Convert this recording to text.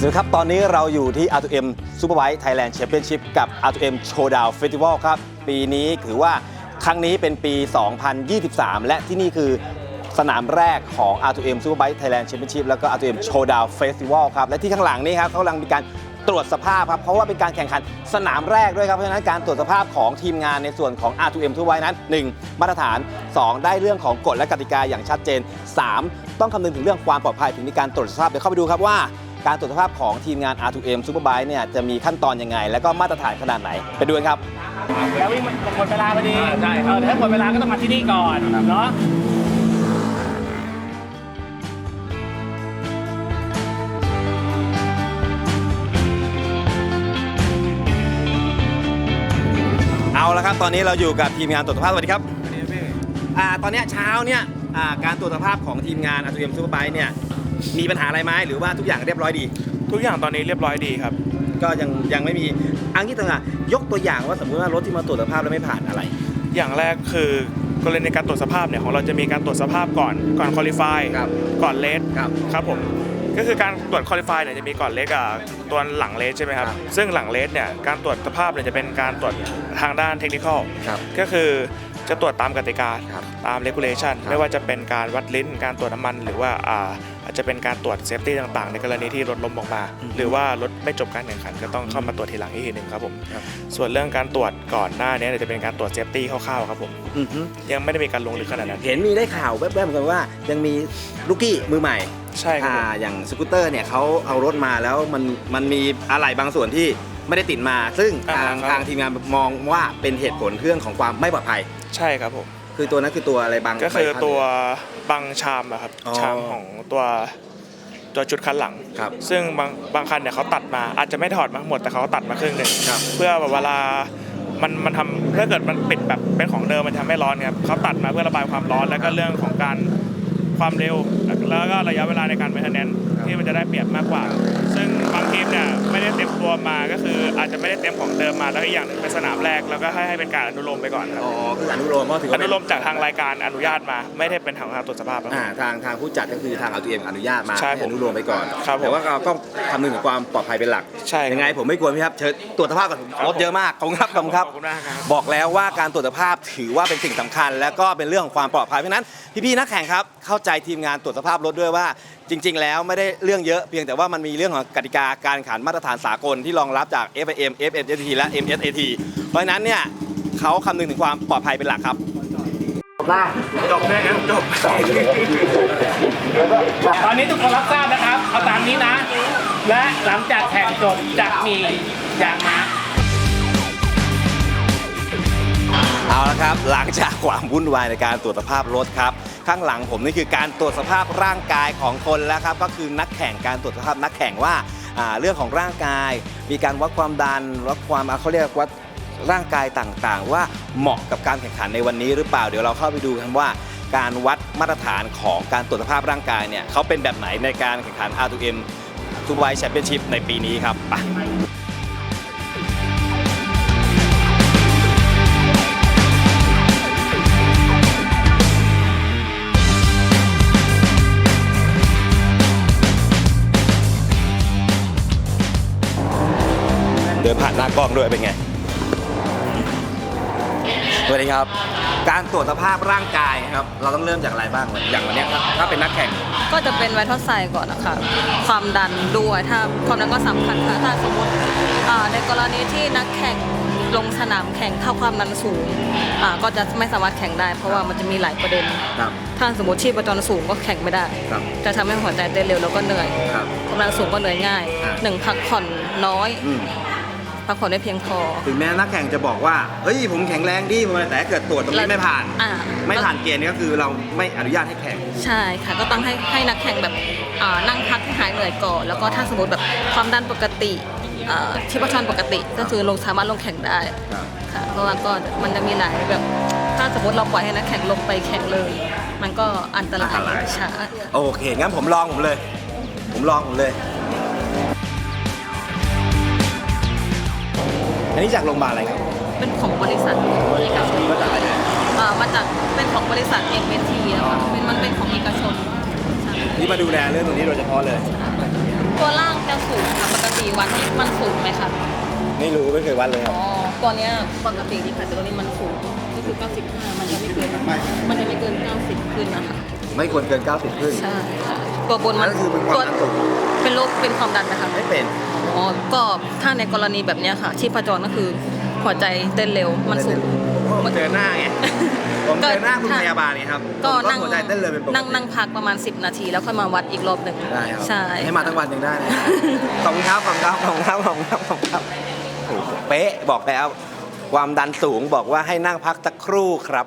สวัสดีครับ ตอนนี้เราอยู่ที่ R2M Superbike Thailand Championship กับ R2M Showdown Festival ครับ ปีนี้ถือว่าครั้งนี้เป็นปี 2023 และที่นี่คือสนามแรกของ R2M Superbike Thailand Championship แล้วก็ R2M Showdown Festival ครับ และที่ข้างหลังนี้ครับเขากำลังมีการตรวจสภาพครับ เพราะว่าเป็นการแข่งขันสนามแรกด้วยครับ เพราะฉะนั้นการตรวจสภาพของทีมงานในส่วนของ R2M Superbike นั้น 1. มาตรฐาน 2. ได้เรื่องของกฎและกติกาอย่างชัดเจน 3. ต้องคำนึงถึงเรื่องความปลอดภัยถึงมีการตรวจสภาพเดี๋ยวเข้าไปดูครับว่า การตรวจสภาพของทีมงาน R2M Superbike เนี่ยจะมีขั้นตอนยังไง และก็มาตรฐานขนาดไหน ไปดูกันครับ แล้ววิ่งมันหมดเวลาพอดีใช่เออถ้าหมดเวลาก็ต้องมาที่นี่ก่อนเนาะเอาละครับตอนนี้เราอยู่กับทีมงานตรวจสภาพสวัสดีครับอ่าตอนเนี้ยเช้าเนี่ยอ่าการตรวจสภาพของทีมงาน R2M Superbike เนี่ย มีปัญหาอะไรไหมหรือว่าทุกอย่างเรียบร้อยดี ทุกอย่างตอนนี้เรียบร้อยดีครับ ก็ยังยังไม่มีอันที่ต่างๆยกตัวอย่างว่าสมมติว่ารถที่มาตรวจสภาพแล้วไม่ผ่านอะไร อย่างแรกคือกรณีในการตรวจสภาพเนี่ยของเราจะมีการตรวจสภาพก่อนก่อนคอลิฟายครับก่อนเลสครับครับผมก็คือการตรวจคอลิฟายเนี่ยจะมีก่อนเลสกับตัวหลังเลสใช่ไหมครับครับ ซึ่งหลังเลสเนี่ยการตรวจสภาพเนี่ยจะเป็นการตรวจทางด้านเทคนิคอลครับก็คือจะตรวจตามกติกาครับตามเลกูเลชันครับไม่ว่าจะเป็นการวัดลิ้นการตรวจน้ำมันหรือว่า อ่าอาจจะเป็นการตรวจเซฟตี้ต่างๆ ในกรณีที่รถล้มออกมา หรือว่ารถไม่จบการแข่งขันก็ต้องเข้ามาตรวจทีหลังอีกทีหนึ่งครับผมครับส่วนเรื่องการตรวจก่อนหน้านี้เนี่ยจะเป็นการตรวจเซฟตี้คร่าวๆครับผมอือฮึยังไม่ได้มีการลงลึกขนาดนั้นเห็นมีได้ข่าวแวบๆเหมือนกันว่า ยังมีลูกกี้มือใหม่ใช่ครับอ่าผมอย่างสกูตเตอร์เนี่ยเขาเอารถมาแล้วมันมันมีอะไรบางส่วนที่ไม่ได้ติดมา ซึ่งทางทางทีมงานมองว่าเป็นเหตุผลเรื่องของความไม่ปลอดภัย ใช่ครับผม คือตัวนั้นคือตัวอะไรบางก็คือใบพัด ตัวบังชามอะครับอ๋อชามของตัวตัวจุดคันหลัง ครับซึ่งบางบางคันเนี่ยเขาตัดมาอาจจะไม่ถอดมาหมดแต่เขาตัดมาครึ่งหนึ่งครับ เพื่อแบบเวลามันมันทำถ้าเกิดมันปิดแบบเป็นของเดิมมันทำให้ร้อนครับเขาตัดมาเพื่อระบายความร้อนแล้วก็เรื่องของการความเร็วแล้วก็ ระยะเวลาในการเมนเทนแนนที่มันจะได้เปรียบมากกว่า ซึ่งบางทีมเนี่ยไม่ได้เต็มตัวมาก็คืออาจจะไม่ได้เต็มของเดิมมาแล้วอีกอย่างหนึ่งเป็นสนามแรกแล้วก็ให้ให้เป็นการอนุโลมไปก่อนครับ อ๋อคืออนุโลมเพราะถืออว่านุเป็นโลมจากทางรายการอนุญาตมา ไม่ได้เป็นทางการตรวจสภาพครับ อ่าทางทางผู้จัดก็คือทางเอาตัวเองอนุญาตมาใช่ให้อนุโลมไปก่อน ครับผมแต่ว่าเราต้องคำนึงถึงความปลอดภัยเป็นหลักใช่ครับยังไงผมไม่กลัวพี่ครับเชิญตรวจสภาพก่อนรถเยอะมากขอบคุณครับขอบคุณครับ ขอบคุณมากครับ บอกแล้วว่าการตรวจสภาพถือว่าเป็นสิ่งสำคัญ และก็เป็นเรื่องของความปลอดภัยเพราะฉะนั้นพี่ๆนักแข่งครับเข้าใจทีมงานตรวจสภาพรถด้วยว่าจริง ๆ แล้วไม่ได้เรื่องเยอะเพียงแต่ว่ามันมีเรื่องของกติกาการขันมาตรฐานสากลที่รองรับจาก FIM FNST และ MSAT เพราะฉะนั้นเนี่ยเขาคำนึงถึงความปลอดภัยเป็นหลักครับจบเลยครับจบตอนนี้ทุกคนรับทราบนะครับเอาตามนี้นะ และหลังจากแข่งจบจะมีอย่างมา เอาละครับ หลังจากความวุ่นวายในการตรวจสภาพรถครับ ข้างหลังผมนี่คือการตรวจสภาพร่างกายของคนแล้วครับ ก็คือนักแข่งการตรวจสภาพนักแข่งว่าอ่าเรื่องของร่างกาย มีการวัดความดันวัดความอ่าเขาเรียกวัดร่างกายต่างๆ ว่าเหมาะกับการแข่งขันในวันนี้หรือเปล่าเดี๋ยวเราเข้าไปดูกันว่า การวัดมาตรฐานของการตรวจสภาพร่างกายเนี่ยเขาเป็นแบบไหนในการแข่งขัน R2M ทูไวแชมเปี้ยนชิพในปีนี้ครับไป กล้องด้วยเป็นไงสวัสดีครับ การตรวจสภาพร่างกายครับ เราต้องเริ่มจากอะไรบ้าง อย่างวันเนี้ยครับถ้าเป็นนักแข่ง ก็จะเป็นไวท์ทอดไซก่อนนะคะความดันด้วยถ้าความดันก็สำคัญค่ะถ้าสมมติอ่าในกรณีที่นักแข่งลงสนามแข่งถ้าความดันสูงอ่าก็จะไม่สามารถแข่งได้ เพราะว่ามันจะมีหลายประเด็น ครับ ถ้าสมมติชีพจรสูงก็แข่งไม่ได้ ครับ จะทำให้หัวใจเต้นเร็วแล้วก็เหนื่อยครับ ความดันสูงก็เหนื่อยง่ายอ่าหนึ่งพักผ่อนน้อย อืม พักผ่อนได้เพียงพอ ถึงแม้นักแข่งจะบอกว่า เฮ้ยผมแข็งแรงดีผมอะไรแต่ถ้าเกิดตรวจตรงนี้ไม่ผ่าน อ่า ไม่ผ่านเกณฑ์ก็คือเราไม่อนุญาตให้แข่ง ใช่ค่ะก็ต้องให้ให้นักแข่งแบบอ่านั่งพักให้หายเหนื่อยก่อนแล้วก็ถ้าสมมติแบบความดันปกติอ่าชีพจรปกติก็คือลงสามารถลงแข่งได้ครับ ค่ะเพราะว่าก็มันจะมีหลายแบบ ถ้าสมมติเราปล่อยให้นักแข่งลงไปแข่งเลย มันก็อันตรายอันตราย ใช่ โอเคงั้นผมลองผมเลย ผมลองผมเลย อันนี้จากโรงพยาบาลอะไรครับเป็นของบริษัทเอกชนมาจากอะไรเนี่ยอ่ามาจากเป็นของบริษัทเอ็มเทีนะคะเป็นมันเป็นของเอกชนใช่นี่มาดูแลเรื่องตรงนี้โดยเฉพาะเลย ตัวล่างจะสูงค่ะปกติวันที่มันสูงไหมคะไม่รู้ไม่เคยวัดเลยคอ๋รับอตัวเนี้ยปกติดีค่ะแต่ตัวนี้มันสูงก็คือ 95 มันจะไม่เกินมันจะไม่เกิน 90 ขึ้นนะคะไม่ควรเกิน 90 ขึ้น ใช่ค่ะตัวบนมันนั่นคือเป็นความดันสูง เป็นโรคเป็นความดันนะคะไม่เป็นอ๋อ ก็ถ้าในกรณีแบบเนี้ยค่ะ ชีพจรก็คือหัวใจเต้นเร็วมันสูง ผมเจอหน้าไง ผมเจอหน้าคุณก็พยาบาลไงครับก็ผมนั่งหัวใจเต้นเลยเป็นปกตินั่งนั่งพักประมาณ 10 นาทีแล้วค่อยมาวัดอีกรอบหนึ่งได้ครับใช่ ให้มาทั้งวันยังได้เลยขอบคุณครับ ขอบคุณครับ ขอบคุณครับ ขอบคุณครับขอบคุณครับโอ้โหเป๊ะ บอกแล้ว ความดันสูงบอกว่าให้นั่งพักสักครู่ครับ